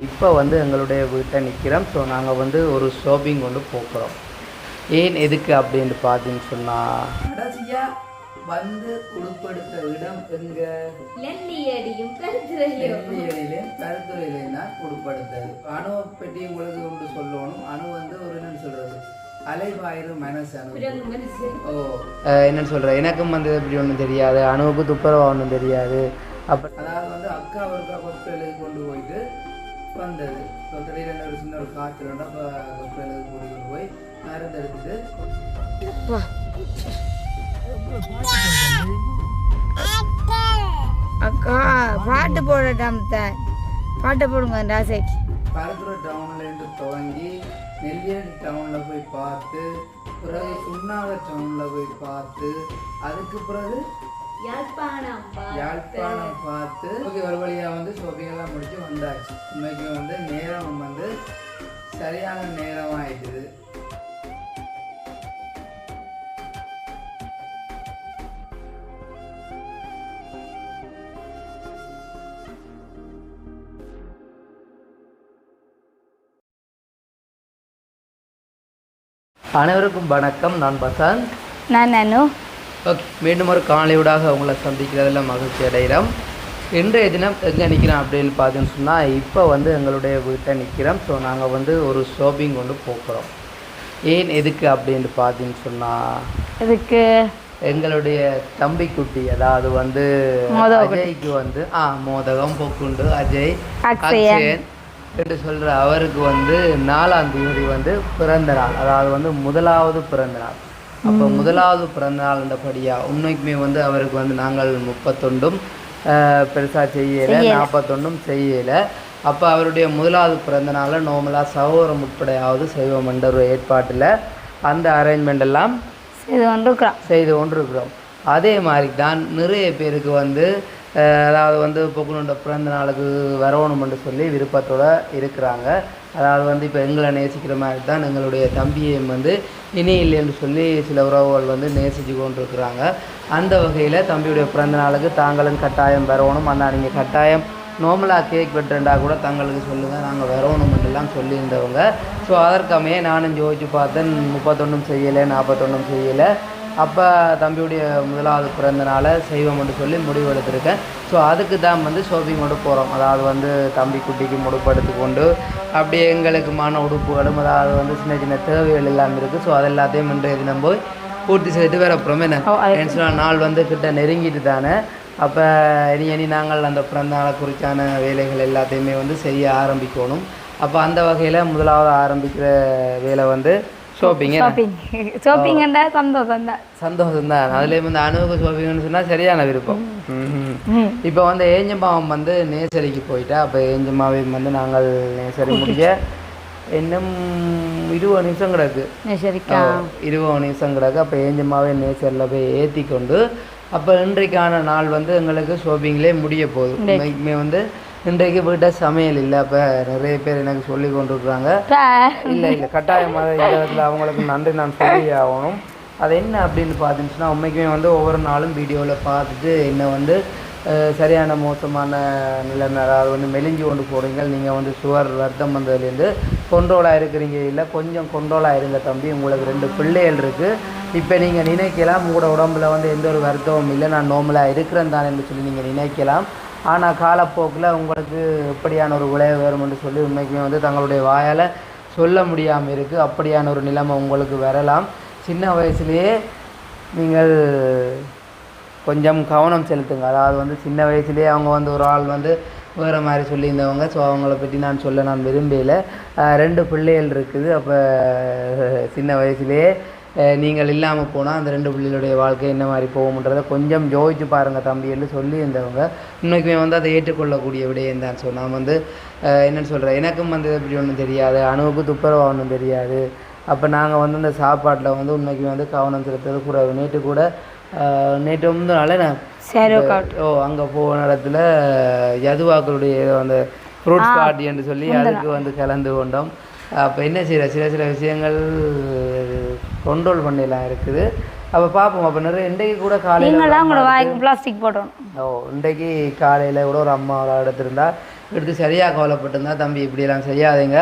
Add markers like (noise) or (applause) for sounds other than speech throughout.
இப்போ வந்து எங்களுடைய வீட்டை நிற்கிறோம். ஸோ நாங்கள் வந்து ஒரு ஷாப்பிங் கொண்டு போகிறோம். ஏன் எதுக்கு அப்படின்னு பார்த்தீங்கன்னு சொன்னால் கடைசியாக வந்து உடுப்படுத்த இடம் எங்க? லெல்லியடியும் கருத்துறையும் நெல்லியடியிலே கருத்துறையிலே தான் உடுப்படுத்தது. அணுவை பற்றி உங்களுக்கு ஒன்று சொல்லணும். அணு வந்து ஒரு என்னன்னு ஓ. என்னன்னு சொல்ற? எனக்கும் வந்து இப்படி ஒன்றும் தெரியாது. அணுவுக்கு துப்புரவா ஒன்றும் தெரியாது. அப்போ அதாவது வந்து அக்கா போயிட்டு வந்தது. ஸோ திடீர்னு ஒரு சின்ன ஒரு காய்ச்சல் அப்போ ஹாஸ்பிட்டலுக்கு கூட்டிகிட்டு போய் மருந்து எடுத்துட்டு அக்கா பாட்டு போடட்டாம் தான் பாட்டு போடுங்க ராசைக்கு. பரத்துறை டவுன்லேருந்து துவங்கி நெல்லியடி டவுனில் போய் பார்த்து பிறகு சுண்ணாக டவுனில் போய் பார்த்து அதுக்கு பிறகு யாழ்ப்பாணம் யாழ்ப்பாணம் பார்த்து ஓகே ஒரு வழியாக வந்து ஷாப்பிங் எல்லாம் முடிச்சு வந்தாச்சு. இன்னைக்கு வந்து நேரம் வந்து சரியான நேரம் ஆயிட்டுது அனைவருக்கும் வணக்கம். நான் பசந்த். நான் நானு. ஓகே மீண்டும் ஒரு காலையூடாக உங்களை சந்திக்கிறதுல மகிழ்ச்சி அடைகிறோம். இன்றைய தினம் எங்கே நிற்கிறோம் அப்படின்னு பார்த்தீங்கன்னு சொன்னால் இப்போ வந்து எங்களுடைய வீட்டை நிற்கிறோம் ஸோ நாங்கள் வந்து ஒரு ஷாப்பிங் கொண்டு போகிறோம் ஏன் எதுக்கு அப்படின்னு பார்த்தீங்கன்னு சொன்னால் இதுக்கு எங்களுடைய தம்பி குட்டி அதாவது வந்து. அஜய்க்கு வந்து ஆ மோதகம் போக்குண்டு அஜய். அக்ஷயன். என்று சொல்கிற அவருக்கு வந்து நாலாம் தேதி வந்து பிறந்த நாள். அதாவது வந்து முதலாவது பிறந்த நாள். அப்போ முதலாவது பிறந்த நாள்ன்றபடியாக உண்மைக்குமே வந்து அவருக்கு வந்து நாங்கள் முப்பத்தொண்டும் பெருசாக செய்யலை நாற்பத்தொண்டும் செய்யலை. அப்போ அவருடைய முதலாவது பிறந்த நாளில் நார்மலாக சகோதரம் உட்படையாவது செய்வோம் என்ற ஒரு ஏற்பாட்டில் அந்த அரேஞ்ச்மெண்ட் எல்லாம் இது கொண்டிருக்கிறோம். செய்து கொண்டிருக்கிறோம். அதே மாதிரி தான் நிறைய பேருக்கு வந்து அதாவது வந்து பொக்குனோட பிறந்த நாளுக்கு வரணும்னு சொல்லி விருப்பத்தோட இருக்கிறாங்க. அதாவது வந்து இப்போ எங்களை நேசிக்கிற மாதிரி தான் எங்களுடைய தம்பியையும் வந்து இனி இல்லைன்னு சொல்லி சில உறவுகள் வந்து நேசித்து கொண்டு இருக்கிறாங்க அந்த வகையில் தம்பியுடைய பிறந்த நாளுக்கு தாங்களும் கட்டாயம் வரணும். அண்ணா நீங்கள் கட்டாயம் நார்மலாக கேக் வெட்டுறா கூட தங்களுக்கு சொல்லுங்கள் நாங்கள் வரணுமென்றெல்லாம் சொல்லியிருந்தவங்க. ஸோ அதற்கமையே நானும் ஜோதிச்சு பார்த்தேன். முப்பத்தொன்றும் செய்யலை நாற்பத்தொன்றும் செய்யலை. அப்போ தம்பியுடைய முதலாவது பிறந்த நாளை செய்வோம்னு சொல்லி முடிவெடுத்திருக்கேன் ஸோ அதுக்கு தான் வந்து ஷாப்பிங் கொண்டு போகிறோம் அதாவது வந்து தம்பி குட்டிக்கு முடுப்படுத்து கொண்டு அப்படியே எங்களுக்குமான உடுப்புகளும் அதாவது வந்து சின்ன சின்ன தேவைகள் எல்லாம் இருக்குது ஸோ அது எல்லாத்தையும் இன்றைய தினம் போய் பூர்த்தி செய்துட்டு வேற அப்புறமே என்ன? ஓ, அது- ஏன்னு சொன்னா நாள் வந்து கிட்ட நெருங்கிட்டு தானே. அப்போ இனி இனி நாங்கள் அந்த பிறந்த நாளை குறித்தான வேலைகள் எல்லாத்தையுமே வந்து செய்ய ஆரம்பிக்கணும். அப்போ அந்த வகையில் முதலாவது ஆரம்பிக்கிற வேலை வந்து ஷாப்பிங் ஷாப்பிங் ஷாப்பிங்ன்றா சந்தோஷம் தான் சந்தோஷம் தான் அதுலேயும் வந்து அணுவுக்கு ஷாப்பிங்னு சொன்னால் சரியான விருப்பம். இப்போ வந்து ஏஞ்சம்மாவன் வந்து நேசரிக்கு போயிட்டா அப்போ ஏஞ்சம்மாவையும் வந்து நாங்கள் நேசரி முடிய இன்னும் இருபது நிமிஷம் கிடக்கு இருபது நிமிஷம் கிடக்கு அப்போ ஏஞ்சம்மாவே நேச்சரில் போய் ஏற்றி கொண்டு அப்போ இன்றைக்கான நாள் வந்து எங்களுக்கு ஷாப்பிங்லேயே முடிய போகுது வந்து இன்றைக்கு வீட்டை சமையல் இல்லை அப்போ நிறைய பேர் எனக்கு சொல்லி கொண்டிருக்கிறாங்க. இல்லை இல்லை கட்டாயமாக இந்த இடத்துல அவங்களுக்கு நன்றி நான் சொல்லி ஆகணும். அது என்ன அப்படின்னு பார்த்துச்சுன்னா உண்மைக்குமே வந்து ஒவ்வொரு நாளும் வீடியோவில் பார்த்துட்டு என்ன வந்து சரியான மோசமான நிலைமை அதாவது வந்து மெலிஞ்சு கொண்டு போகிறீங்க நீங்கள் வந்து சுகர் ரத்தம் வந்ததுலேருந்து கொண்டோலாக இருக்கிறீங்க இல்லை கொஞ்சம் கொண்டோலாக இருங்க தம்பி உங்களுக்கு ரெண்டு பிள்ளைகள் இருக்குது இப்போ நீங்கள் நினைக்கலாம் உங்களோட உடம்புல வந்து எந்த ஒரு வருத்தமும் இல்லை நான் நார்மலாக இருக்கிறேன் தான் என்று சொல்லி நீங்கள் நினைக்கலாம். ஆனால் காலப்போக்கில் உங்களுக்கு எப்படியான ஒரு விளைவு வரும்னு சொல்லி உண்மைக்குமே வந்து தங்களுடைய வாயால் சொல்ல முடியாமல் இருக்குது அப்படியான ஒரு நிலைமை உங்களுக்கு வரலாம். சின்ன வயசுலேயே நீங்கள் கொஞ்சம் கவனம் செலுத்துங்க. அதாவது வந்து சின்ன வயசுலேயே அவங்க வந்து ஒரு ஆள் வந்து வேறு மாதிரி சொல்லியிருந்தவங்க. ஸோ அவங்கள பற்றி நான் சொல்ல நான் விரும்பலை. ரெண்டு பிள்ளைகள் இருக்குது. அப்போ சின்ன வயசுலேயே நீங்கள் இல்லாமல் போனால் அந்த ரெண்டு பிள்ளைகளுடைய வாழ்க்கை என்ன மாதிரி போகும்ன்றதை கொஞ்சம் யோசிச்சு பாருங்கள் தம்பி என்று சொல்லியிருந்தவங்க உண்மைக்குமே வந்து அதை ஏற்றுக்கொள்ளக்கூடிய விடயம் தான். ஸோ நான் வந்து என்னன்னு சொல்கிறேன் எனக்கும் வந்து இப்படி ஒன்றும் தெரியாது. அணுவுக்கு துப்புரவா ஒன்றும் தெரியாது. அப்போ நாங்கள் வந்து இந்த சாப்பாட்டில் வந்து உண்மைக்குமே வந்து கவனம் செலுத்துறது கூட நேற்று கூட நேற்று வந்து நான் ஓ அங்கே போன இடத்துல யதுவாக்களுடைய அந்த ஃப்ரூட்ஸ் பார்ட்டி என்று சொல்லி அதுக்கு வந்து கலந்து கொண்டோம். அப்போ என்ன செய்யற? சில சில விஷயங்கள் கண்ட்ரோல் பண்ணலாம் இருக்குது. அப்போ பார்ப்போம் அப்போ நிறைய இன்றைக்கு கூட காலையில் உங்களோட வாய்க்கு பிளாஸ்டிக் போடணும் ஓ இன்றைக்கு காலையில் கூட ஒரு அம்மா ஒரு எடுத்திருந்தா எடுத்து சரியாக கவலைப்பட்டிருந்தா தம்பி இப்படியெல்லாம் செய்யாதீங்க.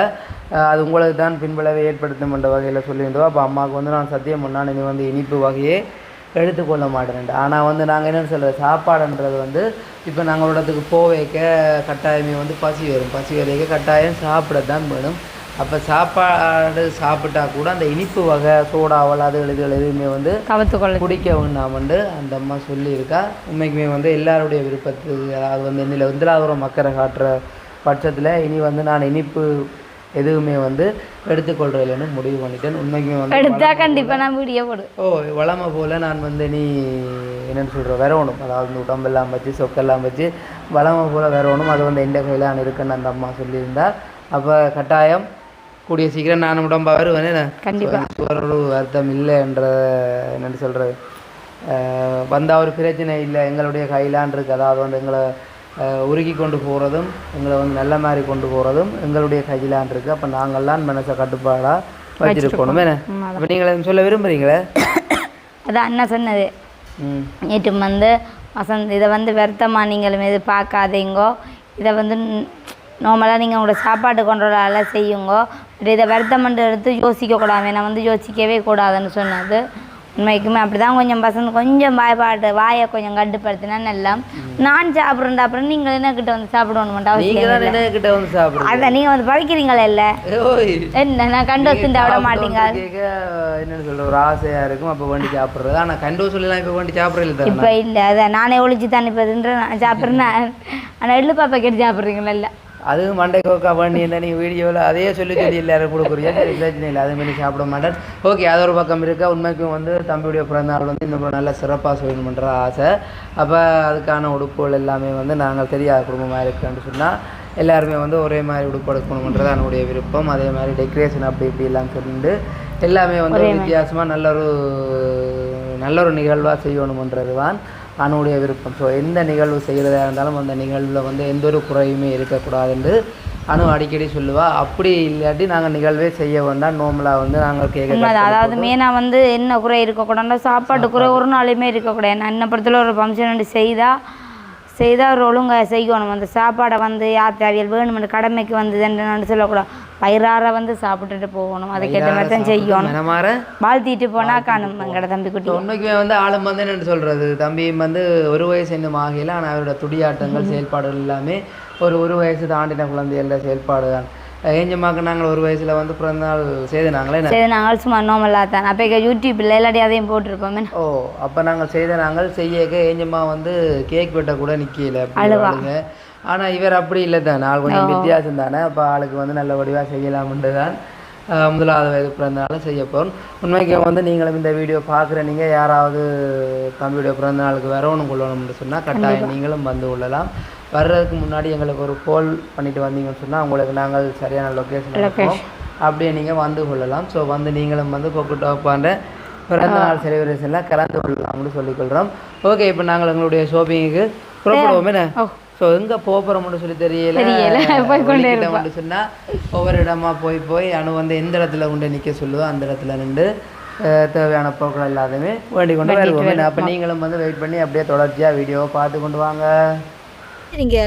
அது உங்களுக்கு தான் பின்விளைவை ஏற்படுத்தும் என்ற வகையில் சொல்லியிருந்தோம். அப்போ அம்மாவுக்கு வந்து நான் சத்தியம் பண்ணான் இனி வந்து இனிப்பு வகையே எடுத்துக்கொள்ள மாட்டேன் ஆனால் வந்து நாங்கள் என்னென்னு சொல்கிறது சாப்பாடுன்றது வந்து இப்போ நாங்கள் இடத்துக்கு போவேக்க கட்டாயமே வந்து பசி வரும். பசி வரைக்க கட்டாயம் சாப்பிட தான் வேணும். அப்போ சாப்பாடு சாப்பிட்டா கூட அந்த இனிப்பு வகை சோடாவல் அது இதுகள் எதுவுமே வந்து தவிர்த்துக்கொள்ள குடிக்க வேண்டாமண்டு அந்த அம்மா சொல்லியிருக்கா. உண்மைக்குமே வந்து எல்லாருடைய விருப்பத்துக்கு அதாவது வந்து இதில் வந்து மக்களை காட்டுற பட்சத்தில் இனி வந்து நான் இனிப்பு எதுவுமே வந்து எடுத்துக்கொள்றதில்லைன்னு முடிவு பண்ணிட்டேன். உண்மைக்குமே வந்து எடுத்தா கண்டிப்பா நான் வீடியோ போடு. ஓ வளமை போல் நான் வந்து நீ என்னென்னு சொல்கிற வரணும் அதாவது உடம்பெல்லாம் வச்சு சொக்கெல்லாம் வச்சு வளமை போல் வரணும் அது வந்து எந்த கையில் நான் இருக்குன்னு அந்த அம்மா சொல்லியிருந்தா. அப்போ கட்டாயம் கூடிய சீக்கிரம் நான் உடம்பா வருவேன்? கண்டிப்பா. ஒரு வருத்தம் இல்லைன்ற என்னென்னு சொல்கிறது வந்தால் ஒரு பிரச்சனை இல்லை. எங்களுடைய கையிலான் இருக்கு. அதாவது வந்து எங்களை உருகி கொண்டு போகிறதும் எங்களை வந்து நல்ல மாதிரி கொண்டு போகிறதும் எங்களுடைய கையிலான் இருக்குது அப்போ நாங்கள்லாம் மனசை கட்டுப்பாடாக வச்சிருக்கணும் என்ன அப்போ நீங்கள் சொல்ல விரும்புகிறீங்களே அதான் அண்ணா சொன்னது. நேற்று வந்து வசந்த் இதை வந்து வருத்தமாக நீங்களும் எது பார்க்காதீங்கோ. இதை வந்து நார்மலாக நீங்கள் உங்களோட சாப்பாட்டு கொண்டோடால செய்யுங்கோ. இதை வருத்தம் எடுத்து யோசிக்கக்கூடாது நான் வந்து யோசிக்கவே கூடாதுன்னு சொன்னது. உண்மைக்குமே அப்படி தான் கொஞ்சம் பசங்க கொஞ்சம் வாய்ப்பாட்டு வாயை கொஞ்சம் கட்டுப்படுத்தினா நல்லா. நான் சாப்பிட்றேன்டா அப்புறம் நீங்கள் என்ன கிட்ட வந்து சாப்பிடணும் நீங்க அவசியம் கிட்ட வந்து அதான் நீங்கள் வந்து பழிக்கிறீங்களே இல்லை? என்ன நான் கண்டு வச்சுட்டு விட மாட்டீங்க என்னன்னு சொல்ற ஒரு ஆசையா இருக்கும் அப்ப வண்டி சாப்பிடுறது. ஆனா கண்டு சொல்லலாம் இப்ப வண்டி சாப்பிடறது இப்போ இல்லை அதான் நானே ஒழிச்சு தான் இப்போ நான் சாப்பிட்றேன். ஆனால் எள்ளு பாப்பா கேட்டு சாப்பிட்றீங்களா இல்லை? அதுவும் மண்டை கோக்கா பண்ணி இருந்தா நீங்க வீடியோவில் அதையே சொல்லி சொல்லி எல்லாரும் கொடுக்குறீங்க. சரி பிரச்சனை இல்லை. அது மாதிரி சாப்பிட மாட்டேன். ஓகே அது ஒரு பக்கம் இருக்கா. உண்மைக்கும் வந்து தம்பியுடைய பிறந்தநாள் வந்து இன்னும் நல்ல சிறப்பாக செய்யணுன்ற ஆசை. அப்போ அதுக்கான உடுப்புகள் எல்லாமே வந்து நாங்கள் தெரியாத குடும்பமாக இருக்குன்னு சொன்னால் எல்லாருமே வந்து ஒரே மாதிரி உடுப்பு எடுக்கணுன்றது என்னுடைய விருப்பம். அதே மாதிரி டெக்கரேஷன் அப்படி இப்படி எல்லாம் சொல்லிட்டு எல்லாமே வந்து வித்தியாசமாக நல்ல ஒரு நல்ல ஒரு நிகழ்வாக செய்யணுமன்றது தான் அனுடைய விருப்பம். ஸோ எந்த நிகழ்வு செய்கிறதா இருந்தாலும் அந்த நிகழ்வில் வந்து எந்த ஒரு குறையுமே இருக்கக்கூடாதுன்னு அனு அடிக்கடி சொல்லுவா. அப்படி இல்லாட்டி நாங்கள் நிகழ்வே செய்ய வேண்டாம் நோமலாக வந்து நாங்கள் கேட்க அதாவது மெயினாக வந்து என்ன குறை இருக்கக்கூடாது சாப்பாட்டு குறை ஒரு நாளுமே இருக்கக்கூடாது நான் என்ன படத்தில் ஒரு ஃபங்க்ஷன் வந்து செய்தால் செய்தால் ஒரு ஒழுங்காக செய்யணும். அந்த சாப்பாடை வந்து யார் தேவையில் வேணுமென்று கடமைக்கு வந்ததுன்னு சொல்லக்கூடாது. வயிறார வந்து சாப்பிட்டுட்டு போகணும். அதுக்கேற்ற மாதிரி தான் செய்யணும். வாழ்த்திட்டு போனால் காணும் எங்கட தம்பி குட்டி. உண்மைக்குமே வந்து ஆளும் வந்து என்ன சொல்கிறது தம்பியும் வந்து ஒரு வயசு இன்னும் ஆகல. ஆனால் அவரோட துடியாட்டங்கள் செயல்பாடுகள் எல்லாமே ஒரு ஒரு வயசு தாண்டின குழந்தைகள செயல்பாடு தான். ஏஞ்சம்மாக்கு நாங்கள் ஒரு வயசில் வந்து பிறந்தநாள் செய்து நாங்களே சரி நாங்கள் சும்மா நார்மலாக தான். அப்போ யூடியூப்பில் இல்லாட்டி அதையும் போட்டிருப்போமே ஓ அப்போ நாங்கள் செய்த நாங்கள் செய்யக்க ஏஞ்சம்மா வந்து கேக் வெட்ட கூட நிற்கல அழுவாங்க ஆனால் இவர் அப்படி இல்லை தானே. ஆள் கொஞ்சம் வித்தியாசம் தானே. அப்போ ஆளுக்கு வந்து நல்ல வடிவாக செய்யலாம்னு தான் முதலாவது வயது பிறந்தநாள் செய்ய போகிறோம் உண்மைக்கு வந்து நீங்களும் இந்த வீடியோ பார்க்குற நீங்கள் யாராவது தம்பியுடைய பிறந்த நாளுக்கு வரணும் கொள்ளணும்னு சொன்னால் கட்டாயம் நீங்களும் வந்து கொள்ளலாம். வர்றதுக்கு முன்னாடி எங்களுக்கு ஒரு கால் பண்ணிட்டு வந்தீங்கன்னு சொன்னால் உங்களுக்கு நாங்கள் சரியான லொக்கேஷன் இருக்கோம் அப்படியே நீங்கள் வந்து கொள்ளலாம். ஸோ வந்து நீங்களும் வந்து கொக்கு டாப்பாண்ட பிறந்த நாள் செலிப்ரேஷனில் கலந்து கொள்ளலாம்னு சொல்லிக்கொள்கிறோம் ஓகே இப்போ நாங்கள் எங்களுடைய ஷாப்பிங்குக்கு புறப்படுவோம். என்ன? ஸோ எங்கே போகிறோம்னு சொல்லி தெரியல. வெளிக்கிட்ட வந்து சொன்னால் ஒவ்வொரு இடமா போய் போய் அணு வந்து எந்த இடத்துல கொண்டு நிற்க சொல்லுதோ அந்த இடத்துல நின்று தேவையான பொருட்கள் எல்லாத்தையுமே வேண்டி கொண்டு வருவோம். அப்போ நீங்களும் வந்து வெயிட் பண்ணி அப்படியே தொடர்ச்சியாக வீடியோவை பார்த்து கொண்டு வாங்க. சரிங்க.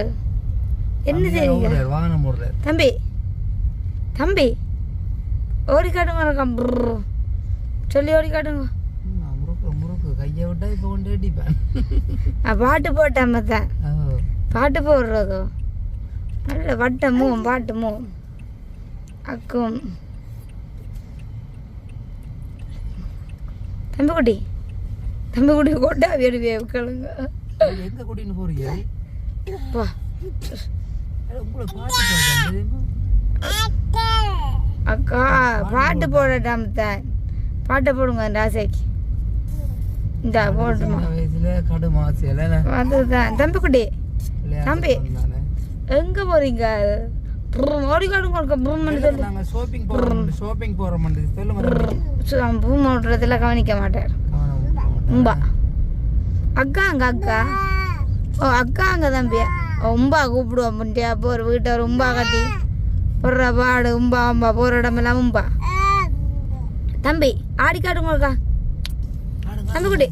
என்ன செய்றீங்க வாகனம் போடுறாரு தம்பி தம்பி ஓடி காட்டுங்க brrr. சொல்லி ஓடி காட்டுங்க முறுக்கு முறுக்கு. கையை விட்டா இப்போ கொண்டு பாட்டு போட்டேன் மத்தான் பாட்டு போடுறதோ? நல்ல வட்டமும் பாட்டுமும் அக்கும். தம்பிக்குட்டி தம்பிக்குட்டி கொண்டா வேறு கேளுங்க எங்கே கூட்டின்னு போறீங்க? வா அக்கா. பாட்டு போடட்டாம தான். பாட்டை போடுங்க அந்த ஆசைக்கு. இந்த போட்டுமா. வயசுல கடு மாசியல அதுதான் தம்பிக்குட்டி தம்பி. எங்க போறீங்க? புரும், ஓடி காடுங்க பூம் பண்ணி சொல்லு நாங்க ஷாப்பிங் போறோம் ஷாப்பிங் போறோம் சொல்லுங்க பூம் ஓட்டுறதுல கவனிக்க மாட்டார் உம்பா. அக்கா அங்க அக்கா. ஓ அக்கா அங்க தம்பி. உம்பா கூப்பிடுவோம் முண்டியா போற வீட்டை ஒரு உம்பா கட்டி போடுற பாடு உம்பா உம்பா போற இடமெல்லாம் உம்பா. தம்பி ஆடி காட்டுங்க அக்கா. தம்பி குட்டி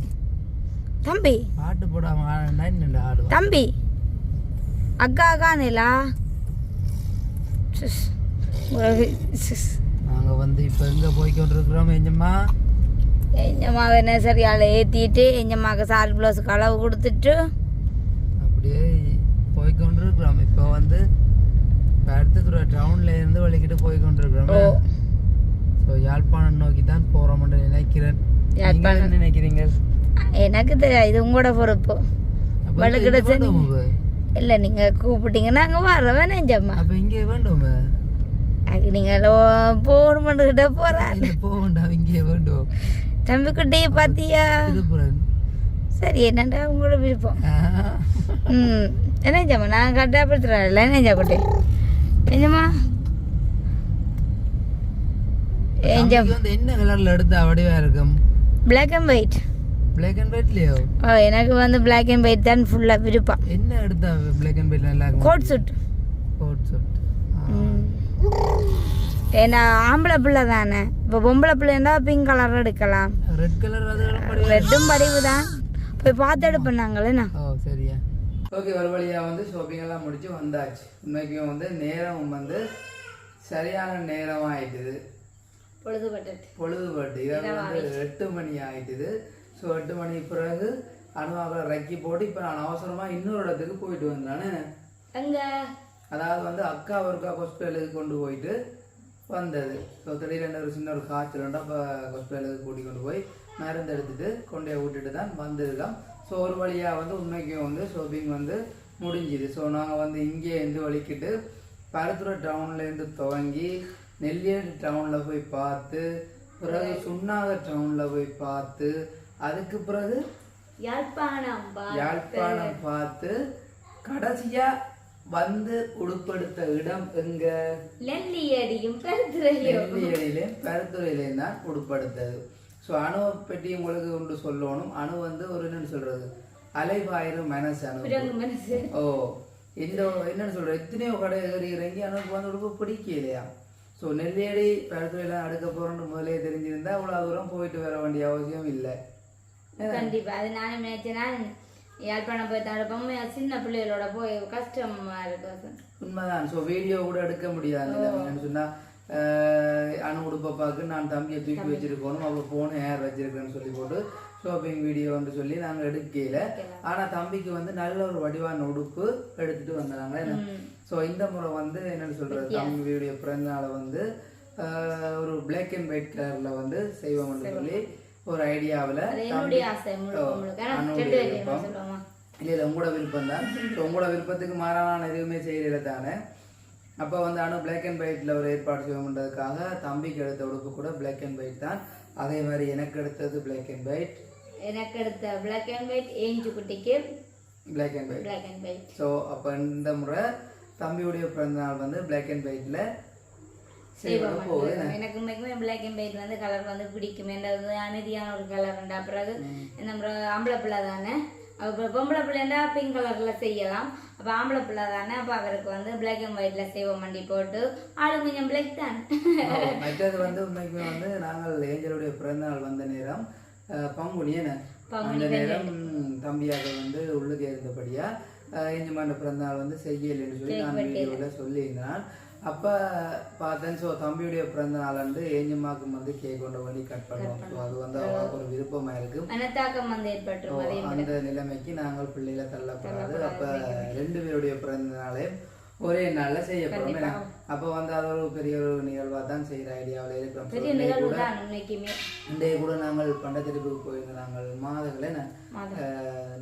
தம்பி. பாட்டு போடாம தம்பி. அக்கா அக்கா நிலா? சிஸ். உங்களுக்கு சிஸ். நாங்கள் வந்து இப்போ எங்கே போய் கொண்டிருக்கிறோம் எஞ்சம்மா? எஞ்சம்மாவை நெசரியால் ஏற்றிட்டு எஞ்சம்மாவுக்கு சாரி ப்ளவுஸ் களவு கொடுத்துட்டு. அப்படியே போய் கொண்டிருக்கிறோம் இப்போ வந்து அடுத்த டவுன்ல இருந்து வலிக்கிட்டு போய் கொண்டிருக்கிறோம் ஓ. ஸோ யாழ்ப்பாணம் நோக்கி தான் போகிறோம்னு நினைக்கிறேன். யாழ்ப்பாணம். என்ன நினைக்கிறீங்க? எனக்கு தெரியாது இது உங்களோட பொறுப்பு. அப்ப இல்லை நீங்கள் கூப்பிட்டீங்கன்னா அங்கே வர்றவன் நெஞ்சம்மா அப்ப இங்கே வேண்டுமே? அது நீங்கள் போகணுமெண்டுக்கிட்ட போகிறாரு இல்லை போக வேண்டாம் இங்கே வேண்டும்? தம்பிக்குட்டியை பார்த்தியா திருப்புரன் சரி என்னண்டா உங்களோட விருப்பம். ம் என்னஞ்சம்மா நான் கட்டாப்படுத்துறேன்ல என்னஞ்சா குட்டி? என்னம்மா? என்ன கலர்ல எடுத்தா வடிவா இருக்கும்? Black and white black and ஒயிட்லயோ எனக்கு வந்து பிளாக் அண்ட் ஒயிட் தான் ஃபுல்லாக விருப்பம். என்ன எடுத்தா பிளாக் அண்ட் ஒயிட்ல நல்லா கோட் சூட் கோட் சூட் ஏன்னா ஆம்பளை பிள்ளை தானே. இப்போ பொம்பளை பிள்ளைன்னா பிங்க் கலர் எடுக்கலாம். ரெட் கலர் ரெட்டும் படிவு. தான் போய் பார்த்து எடுப்பேன் நாங்களேண்ணா ஓ சரியா. ஓகே ஒரு வழியாக வந்து ஷாப்பிங் எல்லாம் முடிச்சு வந்தாச்சு. உண்மைக்கும் வந்து நேரம் வந்து சரியான நேரம் ஆயிட்டுது பொழுதுபட்டது பொழுதுபட்டு. இரவு வந்து எட்டு மணி ஆயிட்டுது. ஸோ எட்டு மணி பிறகு அனுமாவை ரக்கி போட்டு இப்போ நான் அவசரமாக இன்னொரு இடத்துக்கு போயிட்டு வந்தானே. அதாவது வந்து அக்கா ஒருக்கா ஹாஸ்பிட்டலுக்கு கொண்டு போயிட்டு வந்தது. ஸோ திடீர்னு ஒரு சின்ன ஒரு காய்ச்சல் உண்டு அப்போ ஹாஸ்பிட்டலுக்கு கூட்டி கொண்டு போய் மருந்து எடுத்துட்டு கொண்டு போய் விட்டுட்டு தான் வந்திருக்கோம். ஸோ ஒரு வழியாக வந்து உண்மைக்கும் வந்து ஷாப்பிங் வந்து முடிஞ்சுது. ஸோ நாங்கள் வந்து இங்கே இருந்து வலிக்கிட்டு பருத்துறை டவுன்லேருந்து துவங்கி நெல்லியடி டவுனில் போய் பார்த்து பிறகு சுண்ணாக டவுனில் போய் பார்த்து அதுக்கு பிறகு யாழ்ப்பாணம் யாழ்ப்பாணம் பார்த்து கடைசியா வந்து உடுப்படுத்த இடம் எங்க? லெல்லியடியும் கருத்துறையும் நெல்லியடியிலே பருத்துறையிலேயும் தான் உடுப்படுத்தது. ஸோ அணுவை பற்றி உங்களுக்கு ஒன்று சொல்லணும். அணு வந்து ஒரு என்னன்னு சொல்றது? அலைபாயிரம் மனசு அணு. ஓ இந்த என்னன்னு சொல்றது எத்தனையோ கடை ஏறி இறங்கி அணுக்கு வந்து உடுப்பு பிடிக்கலையா ஸோ நெல்லியடி பருத்துறையெல்லாம் அடுக்க போறோம்னு முதலே தெரிஞ்சிருந்தா அவ்வளோ தூரம் போயிட்டு வர வேண்டிய அவசியம் இல்லை. கண்டிப்பா. அது நானும் நினைச்சேன்னா யாழ்ப்பாணம் போய் தடுப்போம் சின்ன பிள்ளைகளோட போய் கஷ்டமா இருக்கு உண்மைதான். ஸோ வீடியோ கூட எடுக்க முடியாது. சொன்னா அணு உடுப்பப்பாக்கு நான் தம்பியை தூக்கி வச்சிருக்கணும். அப்போ போன் ஏர் வச்சிருக்கேன்னு சொல்லி போட்டு ஷாப்பிங் வீடியோ வந்து சொல்லி நாங்கள் எடுக்கல. ஆனா தம்பிக்கு வந்து நல்ல ஒரு வடிவான உடுப்பு எடுத்துட்டு வந்தாங்க. ஸோ இந்த முறை வந்து என்னன்னு சொல்றது? தம்பியுடைய பிறந்த நாளை வந்து ஒரு பிளாக் அண்ட் ஒயிட் கலர்ல வந்து செய்வோம்னு சொல்லி ஒரு ஐடியாவில் இல்லை இல்லை உங்களோட விருப்பம் தான். ஸோ உங்களோட விருப்பத்துக்கு மாறான நான் எதுவுமே செய்யல தானே. அப்போ வந்து அனு பிளாக் அண்ட் ஒயிட்டில் ஒரு ஏற்பாடு செய்வோம்ன்றதுக்காக தம்பிக்கு எடுத்த உடுப்பு கூட பிளாக் அண்ட் ஒயிட் தான். அதே மாதிரி எனக்கு எடுத்தது பிளாக் அண்ட் ஒயிட் எனக்கு எடுத்த பிளாக் அண்ட் ஒயிட் ஏஞ்சு குட்டிக்கு black and white black and white so அப்போ இந்த முறை தம்பியுடைய பிறந்தநாள் வந்து பிளாக் அண்ட் ஒயிட்டில் எனக்கு உண்மைக்குமே பிளாக் அண்ட் ஒயிட் வந்து கலர் வந்து பிடிக்கும். ஒரு அமைதியான ஒரு கலர்ண்டா பிறகு நம்ம ஆம்பளை பிள்ளை தானே? அப்போ பொம்பளை பிள்ளைண்டா பிங்க் கலர்ல செய்யலாம். அப்போ ஆம்பளை பிள்ளை தானே? அப்போ அவருக்கு வந்து பிளாக் அண்ட் ஒயிட்ல செய்வோம் வண்டி போட்டு ஆளு கொஞ்சம் பிளாக் தான். மற்றது வந்து உண்மைக்குமே வந்து நாங்கள் ஏஞ்சலுடைய பிறந்தநாள் வந்த நேரம் பங்குனி அந்த நேரம் தம்பியாக வந்து உள்ளுக்கு இருந்தபடியா அஹ், ஏஞ்சம்மாண்ட பிறந்தநாள் வந்து செய்யலைன்னு சொல்லி நான் வீடியோவில் சொல்லியிருந்தேன். அப்போ பார்த்தேன் ஸோ தம்பியுடைய பிறந்த நாள் வந்து ஏஞ்சம்மாவுக்கு வந்து கேக் கொண்டு வழி கட் பண்ணுவோம். ஸோ அது வந்து அவங்களுக்கு ஒரு விருப்பமாக இருக்கும் மனத்தாக்கம் வந்து ஏற்பட்டுரும். அந்த நிலைமைக்கு நாங்கள் பிள்ளைகளை தள்ளக்கூடாது அப்ப ரெண்டு பேருடைய பிறந்த நாளே ஒரே நாள்ல செய்யப்படும்? அப்ப வந்து அது ஒரு பெரிய ஒரு நிகழ்வா தான் செய்யற ஐடியாவில் இருக்கிறோம் இன்றைய கூட நாங்கள் பண்டத்திருப்புக்கு போயிருந்த நாங்கள் மாதங்கள்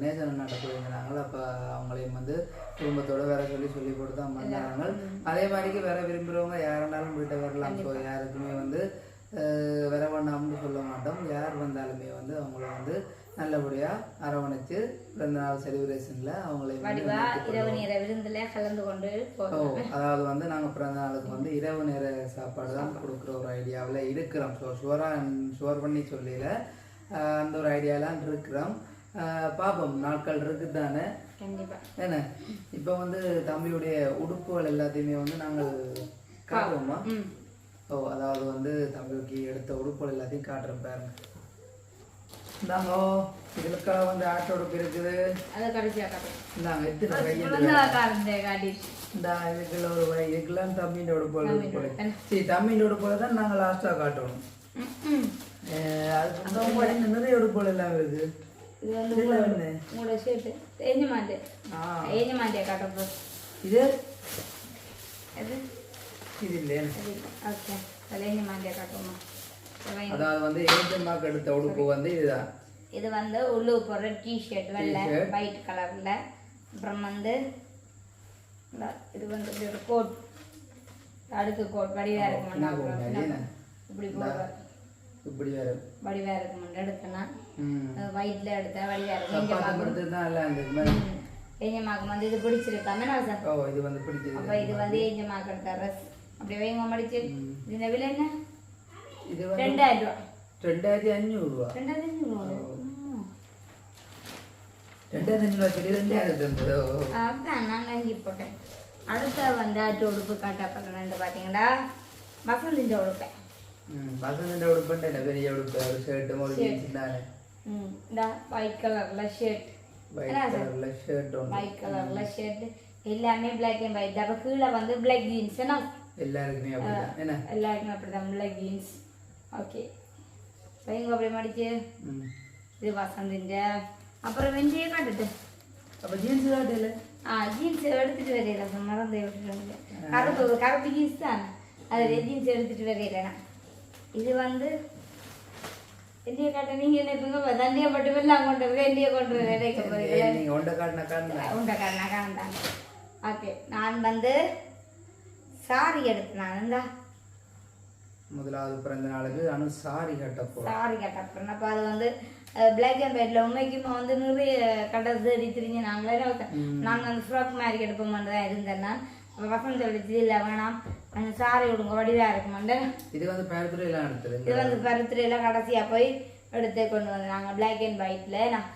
நேசன் நாட்டை போயிருந்த நாங்கள் அப்ப அவங்களையும் வந்து குடும்பத்தோட வேற சொல்லி சொல்லி போட்டு தான் வந்தாங்க அதே மாதிரிக்கு வேற விரும்புறவங்க யாருனாலும் வீட்டை வரலாம். ஸோ யாருக்குமே வந்து வர வேண்டாம்னு சொல்ல மாட்டோம். யார் வந்தாலுமே வந்து அவங்கள வந்து நல்லபடியா அரவணைச்சு பிறந்த நாள் செலிப்ரேஷன்ல அவங்களை இரவு நேர விருந்துல கலந்து கொண்டு ஓ அதாவது வந்து நாங்கள் பிறந்த நாளுக்கு வந்து இரவு நேர சாப்பாடு தான் கொடுக்குற ஒரு ஐடியாவில் இருக்கிறோம். ஸோ ஷுவராக ஷுவர் பண்ணி சொல்லல அந்த ஒரு ஐடியாலாம் இருக்கிறோம். பார்ப்போம் நாட்கள் இருக்குது தானே கண்டிப்பா. என்ன? இப்போ வந்து தம்பியுடைய உடுப்புகள் எல்லாத்தையுமே வந்து நாங்கள் காட்டுவோமா? ஓ அதாவது வந்து தம்பிக்கு எடுத்த உடுப்புகள் எல்லாத்தையும் காட்டுறோம் பாருங்க. இந்தாங்க இதுக்காக வந்து ஆட்டோ உடுப்பு இருக்குது. அதை கடைசியாக காட்டுறோம் இந்தாங்க கையில் குழந்தை காட்டுறேன் காட்டிட்டு இந்த இதுக்குள்ள ஒரு வழி இதுக்கெல்லாம் தம்பியோட போல உடுப்பு. சரி தம்பியோட உடுப்புல தான் நாங்கள் லாஸ்ட்டாக காட்டணும். அதுக்கு இன்னும் நிறைய எல்லாம் இது வந்து உங்களோட இது? இது இல்லையா. ஓகே அதில் காட்டுவோமா? இவன் அதாவது வந்து ஏஜமாக்கு எடுத்த உடுப்பு வந்து இதுதான். இது வந்து உள்ளுக்கு போடுற டிஷர்ட் வெள்ளை. ஒயிட் கலரில் அப்புறம் வந்து இது வந்து ஒரு கோட் அடுக்கு கோட் வடிவாக இருக்க முடியாது. இப்படி போடுவார் இப்படி வேற. வடிவாக இருக்க மாட்டேன் எடுத்தேன்னா ம். ஒயிட்ல எடுத்தேன் இருக்கும். தான் எல்லாம் இந்த மாதிரி. ஏஞ்சமாக்கு வந்து இது பிடிச்சிருக்காம நான் இது வந்து பிடிச்சது அப்போ இது வந்து ஏஞ்சமாக்கு எடுத்த ட்ரெஸ் அப்படி வைங்க மடிச்சு. இந்த விலை என்ன? ரெண்டாயிரத்தி அஞ்சூறு ரூபா ரெண்டாயிரத்தி ஐநூறு ம். ரெண்டாயிரத்தி அஞ்சூறு சொல்லி ரெண்டாயிரத்தி இருந்தது ஓ அதான் போட்டேன் அடுத்த வந்து அட்டு உடுப்பு காட்டா பார்க்கணுன்னு பார்த்தீங்களா வசந்தின்ற உடுப்பேன் உடுப்புன்ற என்ன பெரிய உடுப்பு ஒரு ஷர்ட்டும் ஒரு ஜீன்ஸ் தானே ம் இந்த ஒயிட் கலரில் ஷர்ட் ஒயிட் கலர்ல ஷர்ட் எல்லாமே பிளாக் அண்ட் ஒயிட் அப்போ கீழே வந்து பிளாக் ஜீன்ஸ் என்ன எல்லாருக்குமே அப்படிதான் என்ன எல்லாருக்குமே அப்படி தான் பிளாக் ஜீன்ஸ் ஓகே வைங்க அப்படி மடிச்சு ம். இது வசந்தின்ற அப்புறம் வெந்தய காட்டுட்டு அப்ப ஜீன்ஸ் காட்டல ஆ ஜீன்ஸ் எடுத்துட்டு மறந்து விட்டுட்டு வந்தேன் கருப்பு கருப்பு ஜீன்ஸ் தான். அதில் ஜீன்ஸ் எடுத்துட்டு வரையில நான். இது வந்து இந்திய காட்ட நீங்க நினைப்பீங்க தண்டியை மட்டும் எல்லாம் கொண்டு இந்திய கொண்டு வருது இடைக்க போறீங்க காட்டின உண்டக்காரனா காண்டாங்க ஓகே நான் வந்து சாரி எடுத்தேன். நான் இந்தா முதலாவது பிறந்த நாளுக்கு அனு சாரி கட்ட சாரி கட்டப்பறேன் அப்போ அது வந்து பிளாக் அண்ட் ஒயிட்ல உண்மைக்குமே வந்து நிறைய கடை தேடி திரிஞ்சு நாங்களே நாங்கள் அந்த ஃப்ராக் மாதிரி எடுப்போம் தான் இருந்தேன் நான். வசந்த் சொல்லிச்சு இல்லை வேணாம். அந்த சாரி விடுங்க வடிவாக இருக்குமாண்டு இது வந்து பேரத்துறையெல்லாம் எடுத்தது இது வந்து பருத்திரையில் கடைசியாக போய் எடுத்து கொண்டு வந்து நாங்கள் பிளாக் அண்ட் ஒயிட்ல நான்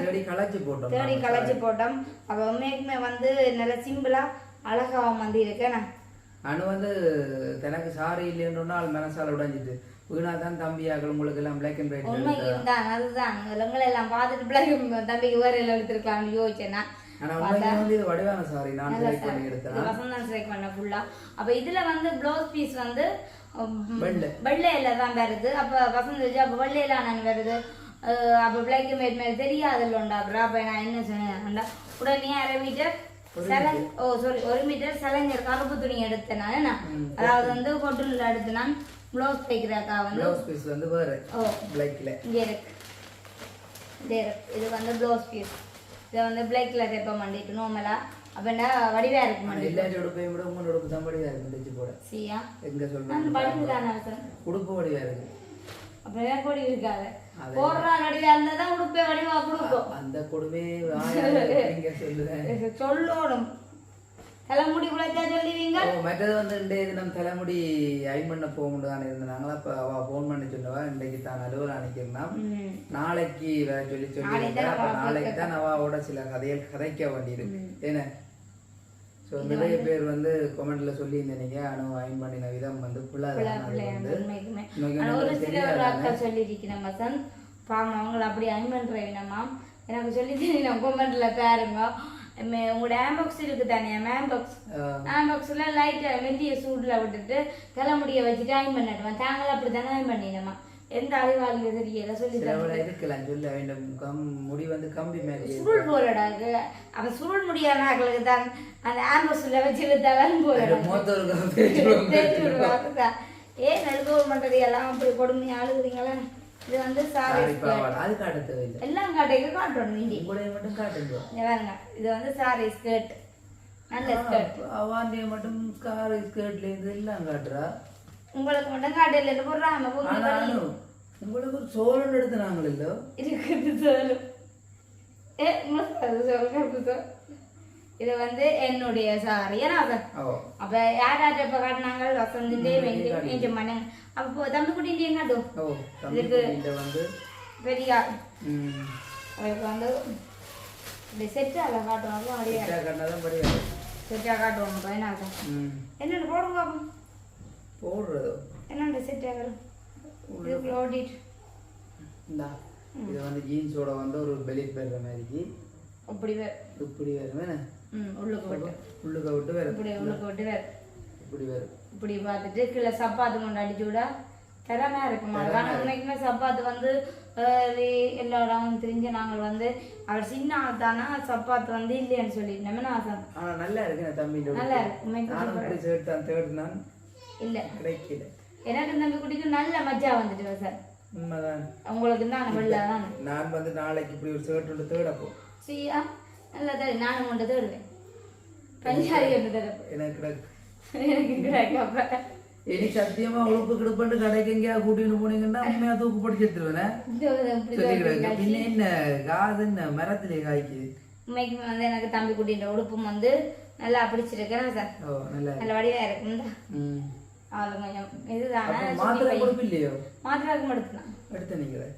தேடி களைச்சு போட்டோம் தேடி நாங்க. களைச்சி போட்டோம். அப்போ உண்மைக்குமே வந்து நல்ல சிம்பிளாக அழகாகவும் வந்து இருக்கேன் அனு வந்து தனக்கு சாரி இல்லைன்றோனால் மனசால உடைஞ்சிட்டு வீணா தான் தம்பியாக்கள் உங்களுக்கு எல்லாம் பிளாக் அண்ட் ஒயிட் தான் அதுதான். உங்களை எல்லாம் பார்த்துட்டு பிள்ளைங்க தம்பிக்கு வேற எல்லாம் எடுத்துருக்கலாம்னு யோசிச்சேன்னா ஆனா உண்மைக்கு வந்து இது வடிவான சாரி. நான் செலக்ட் பண்ணி இது எடுத்தேன் வசந்தம் செலக்ட் பண்ண ஃபுல்லா அப்ப இதுல வந்து ப்ளவுஸ் பீஸ் வந்து உம், வெள்ளை. வெள்ளையில தான் வருது. அப்ப வசந்த் அப்ப வெள்ளையில நான் வருது? அப்ப பிளாக் அண்ட் ஒயிட் மாதிரி தெரியாதுல்ல உண்டா அப்புறம் அப்ப நான் என்ன சொன்னேன்? உடனே அரை மீட்டர் ஓ சாரி ஒரு மீட்டர் செலஞ்சர் கருப்பு துணி எடுத்தேன் நான். என்ன? அதாவது வந்து கொட்டுல எடுத்து நான். ப்ளவுஸ் தைக்கிறக்கா வந்து. ப்ளவுஸ் பீஸ் வந்து வேற. ஓ. பிளாக்ல இங்கே இருக்கு. இதே இருக்கு. இது வந்து ப்ளவுஸ் பீஸ் இதை வந்து பிளாக் கலர் எப்போ மண்டிட்டு நார்மலாக அப்படின்னா வடிவாக இருக்கு மண்டி எல்லாரும் உடுப்பையும் விட உங்களோட உடுப்பு தான் வடிவா இருக்கு தைச்சு போட. சியா எங்க சொல்றேன்? தானே உடுப்பு வடிவா இருக்கு. அப்போ வேற கொடி இருக்காது. போடுறா நடிகா இருந்தால் தான் உடுப்பே வடிவாக கொடுக்கும் அந்த கொடுமை நீங்க சொல்லுவேன் சொல்லணும் தலைமுடி குழைச்சா சொல்லுவீங்க ஓ, மற்றது வந்து இன்றைய தினம் தலைமுடி ஐன் பண்ண போக தான் இருந்தாங்களா அப்ப அவ ஃபோன் பண்ணி சொன்னவா இன்றைக்கு தான் அலுவலகம் அனுப்பியிருந்தான் ம். நாளைக்கு வேற சொல்லி சொல்லி நாளைக்கு தான் அப்ப அவ நாளைக்கு தான் அவாவோட சில கதைகள் கதைக்க வேண்டியிருக்கு ஏன்னா ஸோ நிறைய பேர் வந்து கமெண்ட்ல சொல்லியிருந்தீங்க அனு ஐன் பண்ணின விதம் வந்து ஒரு எனக்கு சில ஒரு தெரியாதானே? அக்கா சொல்லியிருக்கிறேன் வசந்த் பாவம் அவங்கள அப்படி அன்பன்ற வேணாமா எனக்கு சொல்லி தெரியல கொமெண்ட்ல பாருங்க. உங்களோட ஆம்பாக்ஸ் இருக்கு தானே மேம்பாக்ஸ் ஆஹ், ஆம்பாக்ஸ்ல லைட்டா மெல்லிய சூடுல விட்டுட்டு தலைமுடியை வச்சுட்டு அயன் பண்ணிடுவேன் தாங்களும் அப்படி தானே அயன் பண்ணினோமா? எந்த அறிவாளிங்க தெரியல சொல்லி இருக்கலாம் சொல்ல வேண்டும். கம் முடி வந்து கம்பி மாதிரி சுருள் போறடா அவன் சுருள் முடியாத ஆக்களுக்கு தான் அந்த ஆம்பஸ்ல வச்சு வித்தாலும் போறடா மூத்தவர்கள் ஏன் நடுக்கோர் பண்றது எல்லாம் அப்படி கொடுமையா அழுகுறீங்களா? இது வந்து சாரி சாரி அது காட்ட தேவையில்லை. எல்லாம் காட்டைக்கு காட்டணும் இண்டி உங்களையும் மட்டும் காட்டுங்க. பாருங்க இது வந்து சாரி ஸ்கர்ட் நல்ல ஸ்கர்ட் அவாண்டிய மட்டும் கார் ஸ்கர்ட்ல இருந்து எல்லாம் காட்டுறா? உங்களுக்கு மட்டும் காட்டையில போடுறாங்க ஆனா அனு, உங்களுக்கு ஒரு சோழன் எடுத்துனாங்களோ இருக்குது சொல்லு ஏ சொல் இது வந்து என்னுடைய சாரி ஏன்னா அது அப்ப யார் யார் இப்ப காட்டினாங்க? வசந்திட்டே வெண்டி வேண்டி மண்ணங்க அப்போ தம்பி காட்டும் ஓ தம்பி இந்த வந்து. பெரிய. அதுக்கு வந்து இந்த செட்டால காட்டுவாங்க அப்படியே. கிட்டா கண்ணாதான் படியாது செட்டா காட்டுவாங்க பையனாக என்னென்ன போடுங்க போடுறதோ. என்னென்ன செட் இதுக்குள்ள ஓட்டிட்டு இந்தா இது வந்து ஜீன்ஸோட வந்து ஒரு பெலிட் பெற மாதிரி அப்படி வே- இப்படி என்ன ம் உள்ளுக்கு விட்டு. உள்ளுக்க விட்டு வேற. இப்படி உள்ளுக்கு விட்டு வேறு. இப்படி வரும் இப்படி பார்த்துட்டு கீழே சப்பாத்து கொண்டு அடிச்சு விட. திறமையா இருக்குமா? ஆனால் உண்மைக்குமே சப்பாத்து வந்து எல்லா இடமும் தெரிஞ்சு நாங்கள் வந்து அவர் சின்ன ஆள் தானே சப்பாத்து வந்து இல்லைன்னு என்ன ஆசை ஆனா நல்லா இருக்கு நான் தம்பி நல்லா இருக்கு. உண்மைக்கு சேர்த்து தான் தேர்ட் நான் இல்லை. கிடைக்கல. எனக்கு இந்த தம்பி குட்டிக்கு நல்ல மஜா வந்துட்டு சார். உண்மைதான். உங்களுக்கு தான் வெள்ள தான் நான் வந்து நாளைக்கு இப்படி ஒரு ஷர்ட் ஒன்று தேடப்போ சரியா நல்லா தரு நானும் கொண்டு தேடுவேன். பஞ்சாரி ஒன்று தரப்பு எனக்கு எனக்கு கிடைக்கப்ப இனி சத்தியமா உழுப்பு கிடுப்புன்னு கடைக்கு எங்கேயாவது கூட்டிட்டு போனீங்கன்னா உண்மையா தூக்கு தான் கிடக்கு பின்ன என்ன? காது என்ன? மரத்திலே காய்க்குது. உண்மைக்குமே வந்து எனக்கு தம்பி குட்டின்ற உடுப்பும் வந்து நல்லா பிடிச்சிருக்கிறேன் சார். நல்லா வடிவா இருக்கும் தான் அது கொஞ்சம் இதுதானே? மாத்திரை கொடுப்பு இல்லையோ மாத்திராக்கு எடுத்துலாம் எடுத்த நீங்களே.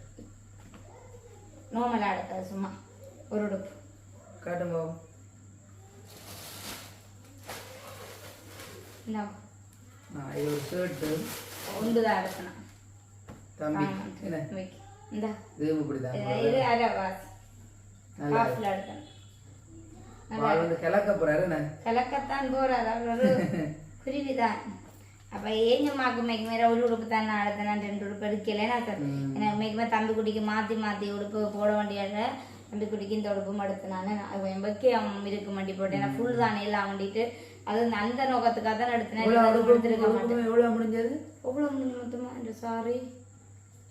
நோமலாக எடுத்தது சும்மா. ஒரு உடுப்பு. காட்டுங்க இது ஒரு ஷர்ட்டு ஒன்று தான் எடுக்கணும். தம்பி என்ன? வைக்க. இந்த. இதுவும் இப்படிதான் இது- இது அரை வாசி. நல்லா ஹாஃபில் எடுக்கணும். வாழ் வந்து கிழக்க போறாரு என்ன? கிழக்கத்தான் போறார். அவர் ஒரு (laughs) குருவி ஏஞ்சம்மாக்கு மேய்க்கு மேல ஒரு உடுப்பு தான் நான் எடுத்தேன் ரெண்டு உடுப்பு எனக்கு மேய்க்குமே தம்பி குட்டிக்கு மாத்தி மாத்தி உடுப்பு போட வேண்டியது தம்பி குட்டிக்கு இந்த உடுப்பும் எடுத்து நான் வெக்கையம் இருக்கு மாட்டி போட்டேன். ஏன்னா ஃபுல் தானே எல்லாம் வண்டிட்டு அது அந்த நோக்கத்துக்காக தான் எடுத்தேன் எடுத்திருக்க மாட்டேன். எவ்வளவு முடிஞ்சது? எவ்வளோ மொத்தமா? இந்த சாரி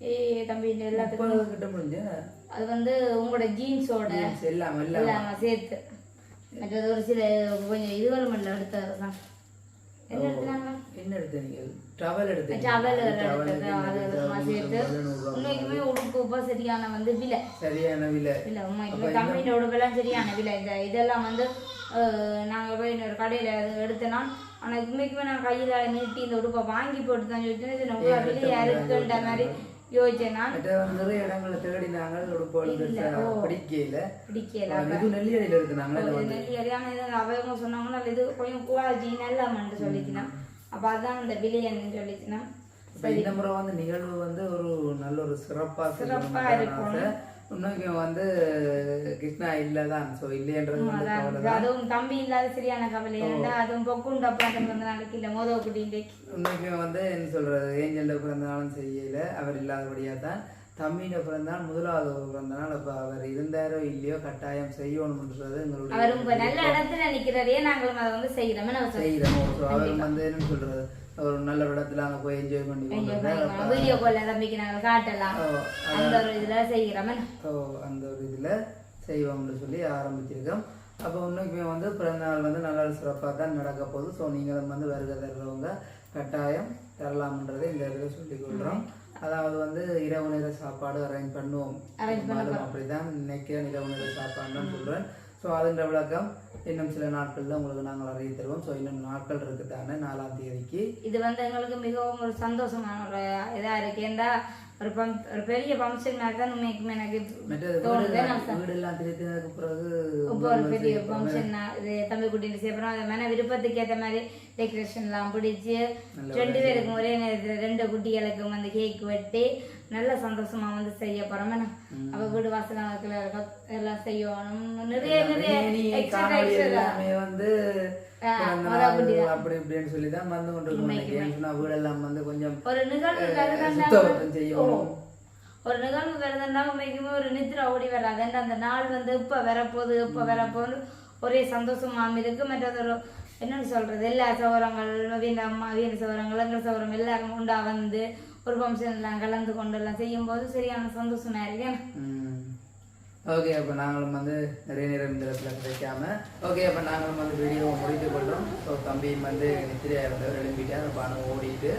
ஏ தம்பி இந்த எல்லாத்துக்கும். முடிஞ்ச? அது வந்து உங்களோட ஜீன்ஸோட எல்லாம் எல்லாம். சேர்த்து. மற்றது ஒரு சில கொஞ்சம் இதுகளும் இல்லை தான் என்ன எடுத்தாங்க டவல் டவல் உண்மைக்குமே உடுப்பு சரியான வந்து விலை. சரியான விலை. இல்லை உண்மைக்குமே கம்பெனி உடுப்பெல்லாம் சரியான விலை. இந்த இதெல்லாம் வந்து அஹ், நாங்க போய் இன்னொரு கடையில எடுத்தனா ஆனா உண்மைக்குமே நான் கையில நீட்டி இந்த உடுப்பை வாங்கி போட்டு தான் யோசிச்சேன் இது ரொம்ப விலையா இருக்குன்ற மாதிரி மற்ற நிறைய இடங்களை தேடினாங்க பிடிக்கல. பிடிக்கல நெல்லியடியில் இருக்குனாங்க ஒரு நெல்லி அரியான இது அவங்க சொன்னாங்க நல்ல இது கொஞ்சம் குவாலிட்டி நல்லமான்னு சொல்லிச்சுனா அப்ப அதான் அந்த விலையன்னு இப்ப இந்த முறை வந்து நிகழ்வு வந்து ஒரு நல்ல ஒரு சிறப்பா சிறப்பா இருக்கும். இன்னைக்கு வந்து கிருஷ்ணா இல்லதான். சோ இல்லையன்றது. அதுவும் தம்பி இல்லாத சரியான கவலை. அதுவும் பொக்குண்டு அப்புறம் வந்து நாளைக்கு இல்லை மோதவ குட்டின்ட்டு. இன்னைக்கு வந்து என்ன சொல்றது ஏஞ்சல்ட பிறந்தநாளும் செய்யல அவர் இல்லாதபடியா தான். தம்பியிட பிறந்தநாள் முதலாவது ஒரு பிறந்தநாள். அப்ப அவர் இருந்தாரோ இல்லையோ கட்டாயம் செய்யணும்ன்றது எங்களுடைய இப்ப நல்ல இடத்துல நிக்கிறதே நாங்களும் அதை வந்து செய்யறோம். செய்யறோம் அவர் வந்து என்ன சொல்றது ஒரு நல்ல இடத்துல அங்க போய் என்ஜாய் பண்ணி கொண்டு வீடியோ கால்ல தம்பிக்கு நாங்கள் காட்டலாம். ஓ, அந்த ஒரு இதுல அந்த ஒரு இதில் செய்வோம்னு சொல்லி ஆரம்பிச்சிருக்கோம். அப்போ இன்னைக்குமே வந்து பிறந்தநாள் வந்து நல்லா சிறப்பாக தான் நடக்க போகுது. ஸோ நீங்களும் வந்து வருகை தர்றவங்க கட்டாயம் தரலாம்ன்றதை இந்த இடத்துல சொல்லிக் கொள்கிறோம் அதாவது வந்து இரவு நேர சாப்பாடு அரேஞ்ச் பண்ணுவோம். அப்படிதான் நினைக்கிறேன். இரவு நேர சாப்பாடு தான் சொல்கிறேன் ஸோ அதன் விளக்கம் இன்னும் சில நாட்களில் உங்களுக்கு நாங்கள் அறிவி தருவோம். ஸோ இன்னும் நாட்கள் இருக்குதானே நாலாம் தேதிக்கு. இது வந்து எங்களுக்கு மிகவும் ஒரு சந்தோஷமான ஒரு இதா இருக்கு. ஏன்டா ஒரு பம் ஒரு பெரிய ஃபங்க்ஷன் மாதிரி தான் உண்மைக்குமே எனக்கு வீடெல்லாம் திருத்தினதுக்கு பிறகு இப்போ ஒரு பெரிய ஃபங்க்ஷன் இது தம்பி குட்டின்னு சேர்ப்போம் அது மேலே விருப்பத்துக்கு ஏற்ற மாதிரி டெக்கரேஷன்லாம் பிடிச்சி ரெண்டு பேருக்கும் ஒரே நேரத்தில் ரெண்டு குட்டிகளுக்கும் வந்து கேக் வெட்டி நல்ல சந்தோஷமா வந்து செய்ய போறோம்? அப்ப வீடு வாசல் எல்லாம் செய்யணும். நிறைய நிறைய வந்து அப்படி இப்படின்னு சொல்லி தான் வந்து. வீடெல்லாம் கொஞ்சம் ஒரு நிகழ்வு செய்யணும். ஒரு நிகழ்வு வருதுன்னா உண்மைக்குமே ஒரு நித்ரா ஓடி வராது. அந்த நாள் வந்து இப்ப வரப்போகுது இப்ப வரப்போகுது. ஒரே சந்தோஷமாம் இருக்கு. மற்றது ஒரு என்னன்னு சொல்றது? எல்லா சௌரங்கள் வீண அம்மா வீண சௌரங்கள் எங்கள் சௌரம் எல்லாரும் உண்டா வந்து ஒரு ஃபங்க்ஷன்லாம் கலந்து கொண்டு எல்லாம் செய்யும்போது சரியான சந்தோஷமா இருக்கு ஓகே அப்போ நாங்களும் வந்து நிறைய நேரம் இந்த இடத்துல கிடைக்காம ஓகே அப்போ நாங்களும் வந்து வீடியோவை முடித்து கொள்கிறோம் ஸோ தம்பியும் வந்து நித்திரையாக இருந்தவர் எழும்பிட்டு அந்த பானம் ஓடிட்டு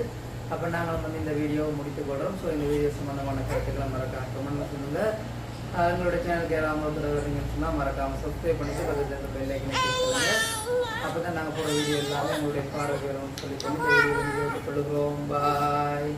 அப்போ நாங்களும் வந்து இந்த வீடியோவை முடித்து கொள்கிறோம் ஸோ இந்த வீடியோ சம்மந்தமான கருத்துக்களை மறக்காம கமெண்ட்ல சொல்லுங்கள் எங்களோட சேனலுக்கு யாராவது ஒருத்தர் சொன்னால் மறக்காமல் சப்ஸ்கிரைப் பண்ணிட்டு பக்கத்தில் இருக்க பெல் ஐக்கனை அப்போ தான் நாங்கள் போகிற வீடியோ எல்லாமே உங்களுடைய பார்வை சொல்லி சொல்லி வீடியோ கொள்கிறோம். பாய்